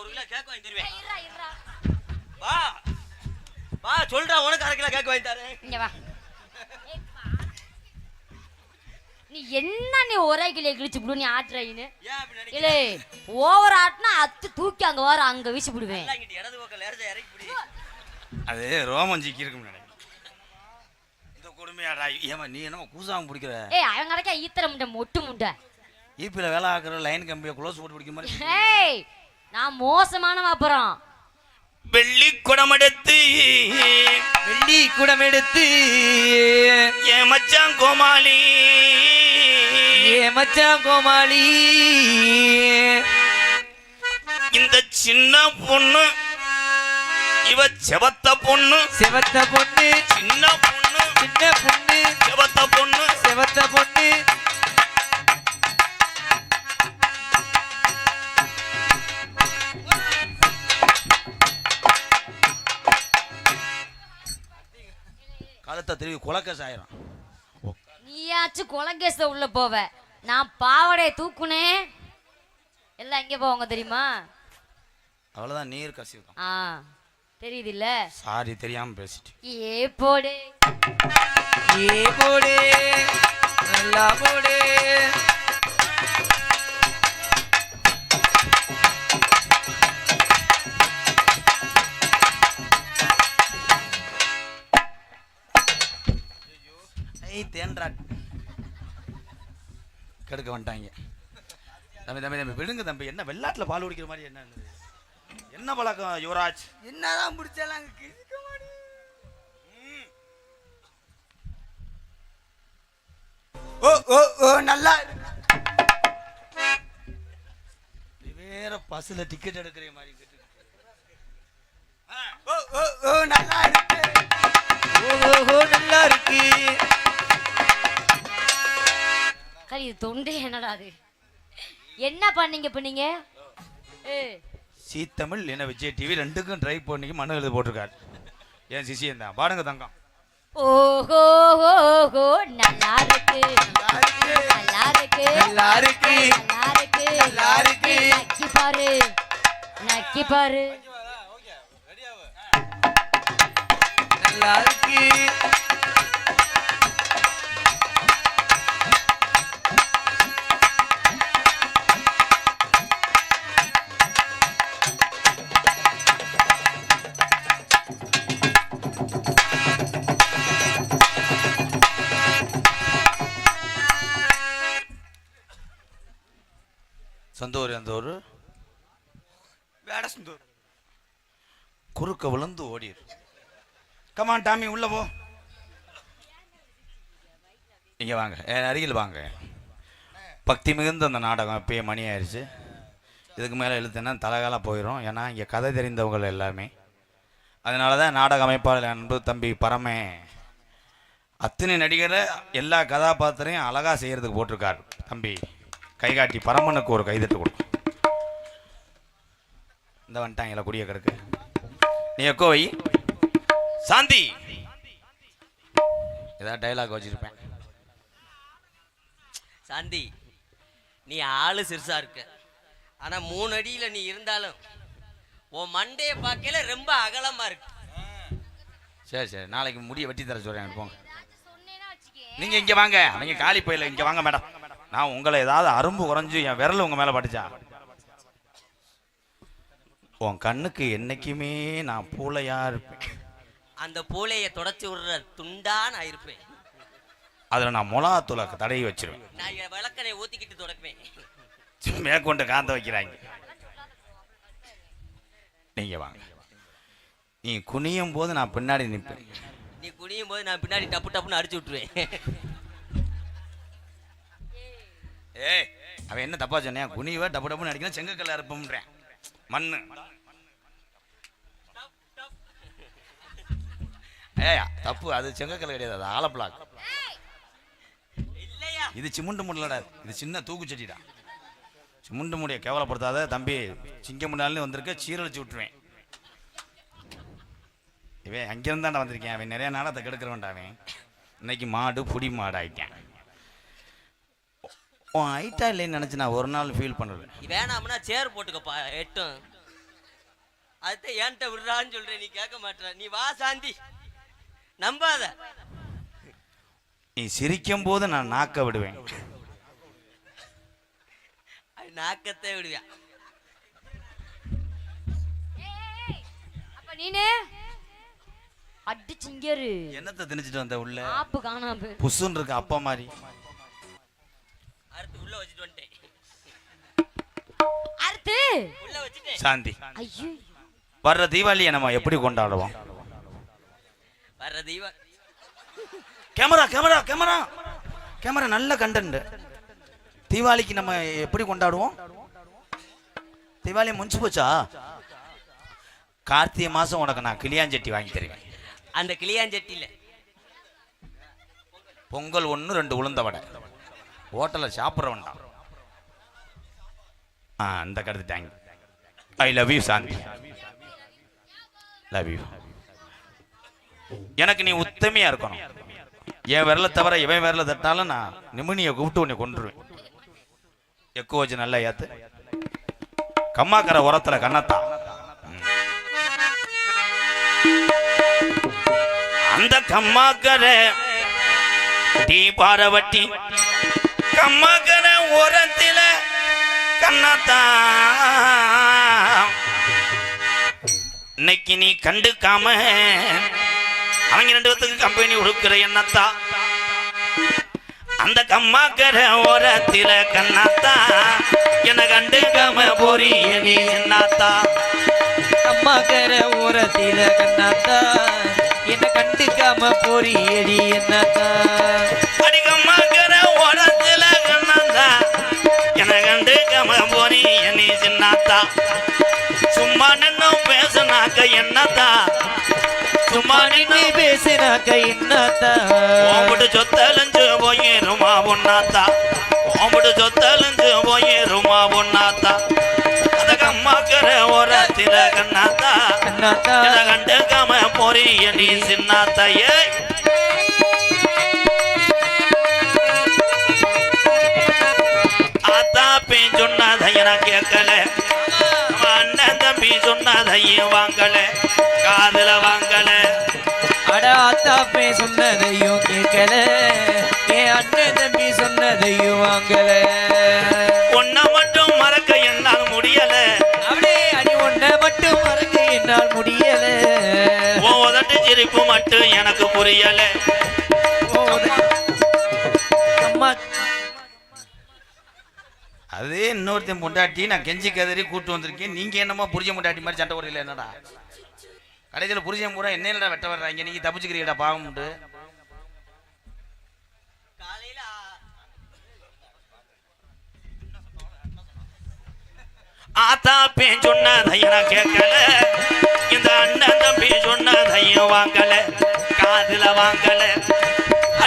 ஒரு kilo cake வாங்கி தருவேன். வா. வா சொல்றா உனக்கு அரை கிலோ கேக் வாங்கி தரேன். இங்க வா. நீ என்ன நீ ஒரே கிளிய கிழிச்சு விடு நீ ஆட்டுறீன்னு ஏன் அப்படி நினைக்கிற? இல்லே ஓவர் ஆட்டினா அத்து தூக்கி அங்க வர அங்க வீசி விடுவேன் அது ரோமன் சிக்கி இருக்கும் நினைக்கிறேன். இந்த கொடுமையாடா ஏமா நீ என்னமோ கூசாம பிடிக்கிற? ஏய் அவன் கிடைக்கா ஈத்தர முண்டை மொட்டு முண்டை. ஈபியில் வேலை ஆக்குற லைன் கம்பியை க்ளோஸ் போட்டு பிடிக்கிற மாதிரி ஏய் நான் மோசமானவன் அப்புறம். வெள்ளி குடம் எடுத்து வெள்ளி குடம் எடுத்து என் மச்சான் கோமாளி. ஏ மச்சான் கோமாளி. இந்த சின்ன பொண்ணு இவ செவத்த பொண்ணு. செவத்த பொண்ணு சின்ன பொண்ணு சின்ன பொண்ணு செவத்த பொண்ணு. செவத்த பொண்ணு. கழுத்தை திரும்பி குலக்க சாயிரும் நீயாச்சும் கொலகேச உள்ள போவ. நான் பாவடைய தூக்குனேன் எல்லாம் எங்க போவாங்க தெரியுமா? அவ்வளோதான் நீர் கசிவு தான் ஆ தெரியுது இல்ல சாரி தெரியாம பேசிட்டு ஏ போடு. ஏ போடு நல்லா போடு. கெடுக்க வந்துட்டாங்க. தம்பி தம்பி தம்பி விடுங்க தம்பி என்ன வெள்ளாட்டில் பால் குடிக்கிற மாதிரி என்ன? என்ன பழக்கம் யுவராஜ்? என்னதான் பிடிச்சாலும் அங்க கிழிக்க ஓ ஓ ஓ நல்லா வேற பஸ்ல டிக்கெட் எடுக்கிற மாதிரி ஓ ஓ ஓ நல்லா இருக்கு. ஓ ஓ நல்லா இருக்கு. கறி இது தொண்டை என்னடா அது? என்ன பண்ணீங்க இப்ப நீங்க? ஏ. சி தமிழ் என்ன விஜய் டிவி ரெண்டுக்கும் ட்ரை பண்ணி மனு எழுதி போட்டிருக்காரு. ஏன் சிசியம் தான். பாடுங்க தங்கம். ஓஹோ ஓஹோ நல்லா இருக்கு. நல்லா இருக்கு. நல்லா இருக்கு. நல்லா இருக்கு. நல்லா இருக்கு. நக்கி பாரு. நக்கி பாரு. நல்லா இருக்கு. சொந்த ஊர் எந்த ஊர் வேடசந்தூர் குறுக்க விழுந்து ஓடிரு. கமான் டாமி உள்ள போ. இங்க வாங்க. என் அருகில் வாங்க. பக்தி மிகுந்த அந்த நாடகம் இப்பயே மணி ஆயிடுச்சு இதுக்கு மேலே இழுத்துனா தலைகால போயிடும் ஏன்னா இங்கே கதை தெரிந்தவங்க எல்லாமே அதனால தான் நாடக அமைப்பாளர் அன்பு தம்பி பரமே அத்தனை நடிகரை எல்லா கதாபாத்திரையும் அழகா செய்யறதுக்கு போட்டிருக்காரு தம்பி. கைகாட்டி பரமனுக்கு ஒரு கைதட்டு கொடுக்கும் இந்த வந்துட்டாங்களா குடிய கிடக்கு. நீ எக்கோ வை. சாந்தி. ஏதாவது டைலாக் வச்சிருப்பேன். சாந்தி நீ ஆளு சிறுசா இருக்க. ஆனா மூணு அடியில நீ இருந்தாலும் உன் மண்டைய பார்க்கல ரொம்ப அகலமா இருக்கு. சரி சரி. நாளைக்கு முடிய வெட்டி தர சொல்றேன். போங்க. நீங்க இங்க வாங்க. நீங்க காலி போயில இங்க வாங்க மேடம். நான் உங்களை ஏதாவது அரும்பு குறைஞ்சு என் விரல் உங்க மேல பட்டுச்சா? உன் கண்ணுக்கு என்னைக்குமே நான் பூளையா இருப்பேன். அந்த பூளைய தொடச்சு விடுற துண்டா நான் இருப்பேன். அதுல நான் முலாத்தூளை தடவி வச்சிருவேன். நான் என் விளக்கனை ஊத்திக்கிட்டு தொடக்குவேன் மேற்கொண்டு காந்த வைக்கிறாங்க. நீங்க வாங்க. நீ குனியும் போது நான் பின்னாடி நிற்பேன் நீ குனியும் போது நான் பின்னாடி டப்பு டப்புன்னு அடிச்சு விட்டுருவேன். ஏய் அவன் என்ன தப்பா சொன்னேன் குனிவ டப்பு டப்புன்னு அடிக்கணும் செங்கக்கல்ல இருப்போம்ன்றேன் மண்ணு. ஏய் தப்பு. அது செங்கக்கல் கிடையாது. அது ஆலப்பிளாக் இது சிமுண்டு முடலடா. இது சின்ன தூக்குச்சட்டிடா சிமுண்டு முடிய கேவலப்படுத்தாத தம்பி. சிங்க முன்னாலும் வந்திருக்க சீரழிச்சு விட்டுருவேன். இவன் அங்கிருந்தாண்டா வந்திருக்கேன்? அவன் நிறைய நாடகத்தை கெடுக்கிறவன்டா அவன். இன்னைக்கு மாடு புடி மாடு ஆயிட்டேன் உன் ஐட்டா இல்லைன்னு நினச்சி நான் ஒரு நாள் ஃபீல் பண்ணுறேன் வேணாம்னா சேர் போட்டுக்கப்பா எட்டும். அதுதான் ஏன்ட்ட விடுறான்னு சொல்றேன் நீ கேட்க மாட்ற நீ வா சாந்தி. நம்பாத. நீ சிரிக்கும் போது நான் நாக்க விடுவேன். நாக்கத்தை விடுவியா. அப்ப நீனு? அடிச்சிங்கரு என்னத்தை திணிச்சிட்டு வந்த உள்ள? ஆப்பு காணாம. புசுன்னு இருக்கு அப்பா மாதிரி. அறுத்து உள்ள வச்சுட்டு வந்துட்டேன். அறுத்து? உள்ள வச்சுட்டேன். சாந்தி. ஐயோ. வர்ற தீபாவளியை நம்ம எப்படி கொண்டாடுவோம்? வர்ற தெய்வம் கேமரா கேமரா கேமரா. கேமரா நல்ல கண்டென்ட் தீபாவளிக்கு நம்ம எப்படி கொண்டாடுவோம்? தீபாவளி முடிஞ்சு போச்சா? கார்த்திகை மாசம் உனக்கு நான் கிளியாஞ்சட்டி வாங்கி தருவேன். அந்த கிளியாஞ்சட்டியில பொங்கல் ஒன்று ரெண்டு உளுந்த வடை. ஹோட்டலில் சாப்பிட்ற ஆ அந்த கருத்து thank I love you Shanthi. Love you எனக்கு நீ உத்தமையா இருக்கணும். என் விரலை தவிர இவன் விரலை தட்டாலும் நான் நிமினியை கூப்பிட்டு உன்னை கொண்டுருவேன் எக்கு வச்சு நல்லா ஏத்து. கம்மாக்கரை உரத்துல கண்ணத்தா அந்த கம்மாக்கரை டீ பாரவட்டி கம்மாக்கரை உரத்தில கண்ணத்தா இன்னைக்கு நீ கண்டுக்காம அவங்க ரெண்டு பேத்துக்கு கம்பெனி கொடுக்கிற எண்ணத்தா அந்த கம்மாக்கரை ஓரத்தில கண்ணாத்தா என்ன கண்டுக்காம போறிய நீ என்னாத்தா அம்மாக்கர ஓரத்தில கண்ணாத்தா என்ன கண்டுக்காம போறியடி என்னத்தா அடி கம்மாக்கரை ஓரத்தில கண்டுக்காம போறிய நீ சின்னாத்தா. சும்மா நின்னு பேசுனாக்க என்னத்தா? சும்மா நின்னு நீ பேசினாக்க என்னத்தா? ஓம்புட்டு சொத்தலஞ்சு போயிருமா பொண்ணாத்தா ஓம்புட்டு சொத்தலஞ்சு போயிருமா பொண்ணாத்தா அந்த கம்மாக்கரை ஓரத்தில கண்ணாத்தா. கண்ணாத்தா. இத கண்டுக்காம போறிய கேட்கல அண்ணன் தம்பி சொன்னதையும் வாங்கல. காதுல வாங்கல. அட ஆத்தாப்பே சொன்னதையும் கேட்கல. என் அண்ணன் தம்பி சொன்னதையும் வாங்கல. ஒன்ன மட்டும் மறக்க என்னால் முடியல. அப்படியே அடி ஒன்ன மட்டும் மறக்க என்னால் முடியல. உதட்டு சிரிப்பு மட்டும் எனக்கு புரியல. அம்மா அதே இன்னொருத்தன் பொண்டாட்டி நான் கெஞ்சி கதறி கூட்டு வந்திருக்கேன். நீங்க என்னமா புரிஞ்ச பொண்டாட்டி மாதிரி சண்டை போடல என்னடா? கடைசியில் புரிஞ்ச பூரா என்ன என்னடா வெட்ட வர்றாங்க? நீங்க தப்பிச்சுக்கிறீங்கடா பாவம்ட்டு காலையில ஆத்தா பேன் சொன்னதையும் நான் கேட்கல. இந்த அண்ணன் தம்பி சொன்னதையும் வாங்கல. காதுல வாங்கல.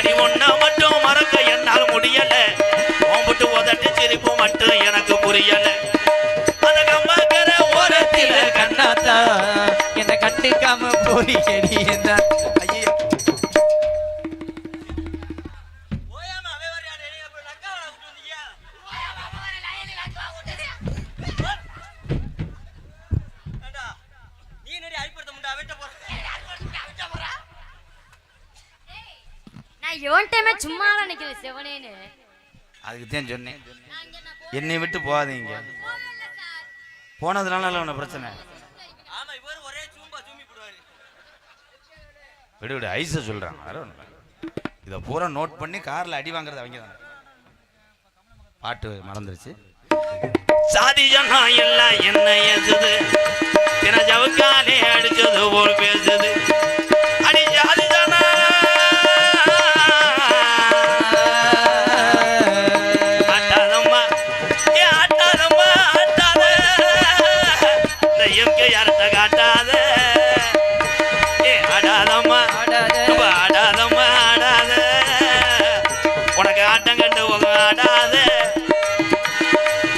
அடி ஒண்ண மட்டும் மறக்க என்னால் முடியல. ஓம்பிட்டு உதட்டு சிரிப்பு மட்டும் எனக்கு புரியல. அந்த கம்மாக்கர ஓரத்தில கண்ணாத்தா என்ன கண்டுக்காம போறியடி என்ன அதுக்கு தான் சொன்னேன். என்னை விட்டு போகாதீங்க. போனதுனால இல்லை பிரச்சனை. விடு விடு ஐஸை சொல்கிறான் வேற ஒன்று இதை பூரா நோட் பண்ணி காரில் அடி வாங்குறது அவங்க தானே. பாட்டு மறந்துருச்சு. சாதி ஜனா எல்லாம் என்ன ஏசுது தின ஜவுக்காலே அடிச்சது போல் பேசுது. உனக்கு ஆட்டம் கண்டு ஆடாத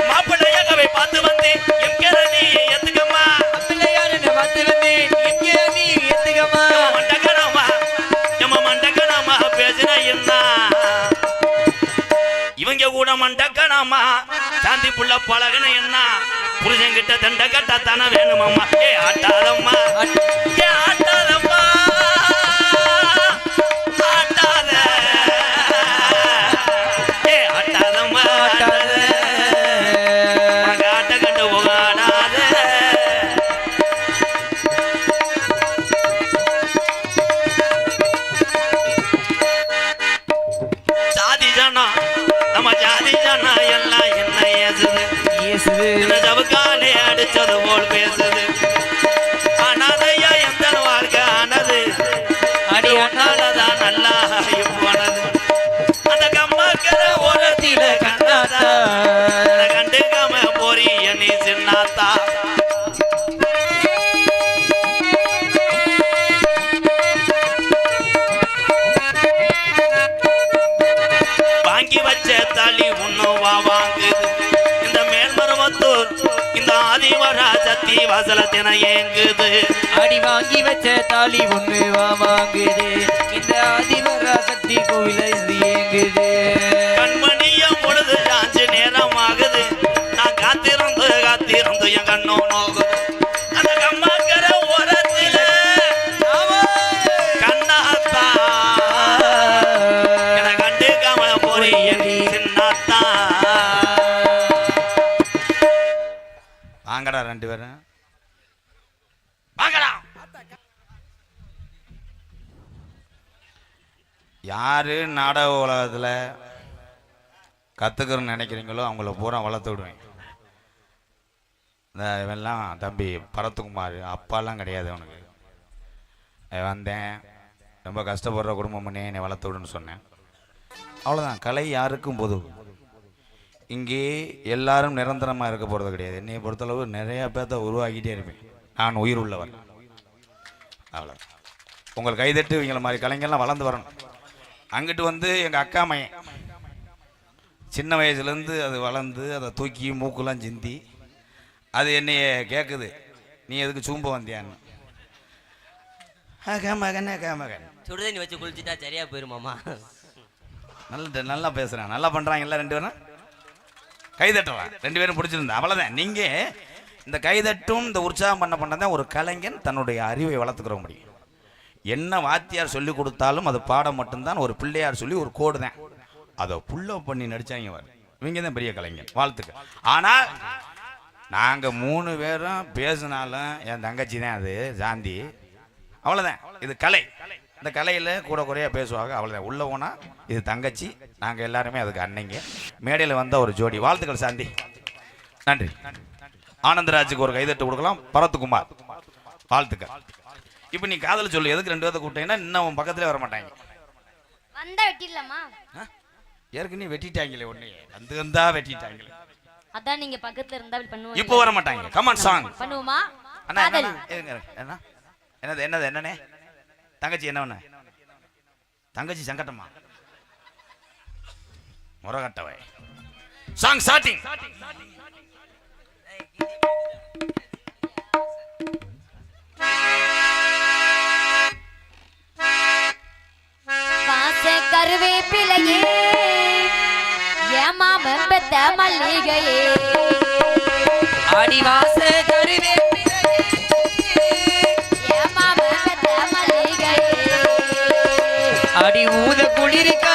மாப்பிள்ளைய கவை பார்த்து வந்தேன் எம் நீ எத்துக்கம்மா பிள்ளையாருன்னு பார்த்து வந்தேன். எங்கே நீ எத்துக்கம்மா மண்டக்கணமா எம்ம மண்டக்கணமா பேசுன என்ன இவங்க கூட மண்டக்கணமா சாந்தி புள்ள பழகுன என்ன புருஷன்கிட்ட தண்ட கட்டாத்தான வேணுமம்மா. ஏ ஆட்டாதம்மா. ஏ ஆட்டாதம்மா. ஆதிவரா சத்தி வாசலத்தின ஏங்குது. அடி வாங்கி வச்ச தாலி ஒண்ணு வா வாங்குது. இந்த ஆதிவரா சக்தி கோவில இது ஏங்குது. ரெண்டு பேரும் வாங்கடா யாரு நாடக உலகத்தில் கற்றுக்கிறன்னு நினைக்கிறீங்களோ அவங்கள பூரா வளர்த்து விடுவேன். இந்த இவெல்லாம் தம்பி பரத்குமார் அப்பாலாம் கிடையாது அவனுக்கு. அவன் வந்தேன். ரொம்ப கஷ்டப்படுற குடும்பம் பண்ணி என்னை வளர்த்து விடுன்னு சொன்னேன். அவ்வளோதான் கலை யாருக்கும் பொது இங்கே எல்லாரும் நிரந்தரமாக இருக்க போகிறது கிடையாது. என்னையை பொறுத்தளவு நிறையா பேர்த்த உருவாக்கிட்டே இருப்பேன். நான் உயிர் உள்ளவர் அவ்வளோ உங்கள் கைதட்டு இவங்கள மாதிரி கலைஞர்லாம் வளர்ந்து வரணும். அங்கிட்டு வந்து எங்கள் அக்கா மையன் சின்ன வயசுலேருந்து அது வளர்ந்து அதை தூக்கி மூக்குலாம் சிந்தி அது என்னைய கேட்குது நீ எதுக்கு சூம்ப வந்தியான்னு? அக்கா மகன் அக்கா மகன். சுடுதண்ணி வச்சு குளிச்சுட்டா சரியா போயிருமாமா நல்ல நல்லா பேசுகிறேன் நல்லா பண்ணுறாங்கல்ல ரெண்டு பேரும். கைதட்டலாம் ரெண்டு பேரும் பிடிச்சிருந்தா. அவ்வளோதான் நீங்கள் இந்த கைதட்டும் இந்த உற்சாகம் பண்ண பண்ண தான் ஒரு கலைஞன் தன்னுடைய அறிவை வளர்த்துக்கிற முடியும். என்ன வாத்தியார் சொல்லி கொடுத்தாலும் அது பாடம் மட்டும்தான் ஒரு பிள்ளையார் சொல்லி ஒரு கோடு தான். அதை புள்ள பண்ணி நடிச்சாங்க பாரு. இவங்க தான் பெரிய கலைஞன் வாழ்த்துக்கள். ஆனால் நாங்கள் மூணு பேரும் பேசினாலும் என் தங்கச்சி தான் அது சாந்தி அவ்வளோதான் இது கலை. இந்த கலையில் கூட குறையா பேசுவாங்க. அவ்வளோதான் உள்ளே போனால் இது தங்கச்சி நாங்கள் எல்லாருமே அதுக்கு அன்னைங்க. மேடையில் வந்த ஒரு ஜோடி. வாழ்த்துக்கள் சாந்தி. நன்றி. ஆனந்தராஜுக்கு ஒரு கைதட்டு கொடுக்கலாம். பரத்குமார். வாழ்த்துக்கள். இப்போ நீ காதல் சொல்லு. எதுக்கு ரெண்டு பேர்த்த கூப்பிட்டீங்கன்னா இன்னும் உன் பக்கத்துலேயே வர மாட்டாங்க வந்தா வெட்டிடலாமா? ஏற்கனவே வெட்டிட்டாங்களே ஒன்று வந்து வந்தா வெட்டிட்டாங்களே. அதான் நீங்க பக்கத்துல இருந்தா பண்ணுவாங்க. இப்போ வர மாட்டாங்க கமான் சாங் பண்ணுவோமா? அண்ணா. என்ன என்னது என்னது என்னண்ணே? தங்கச்சி என்ன ஒண்ணு தங்கச்சி சங்கட்டமா? முறகட்டவை சாங் ஸ்டார்டிங் கருவேப்பிலையே ஏமா மெம்பத்த மல்லிகையே. அடிவாச கருவே América.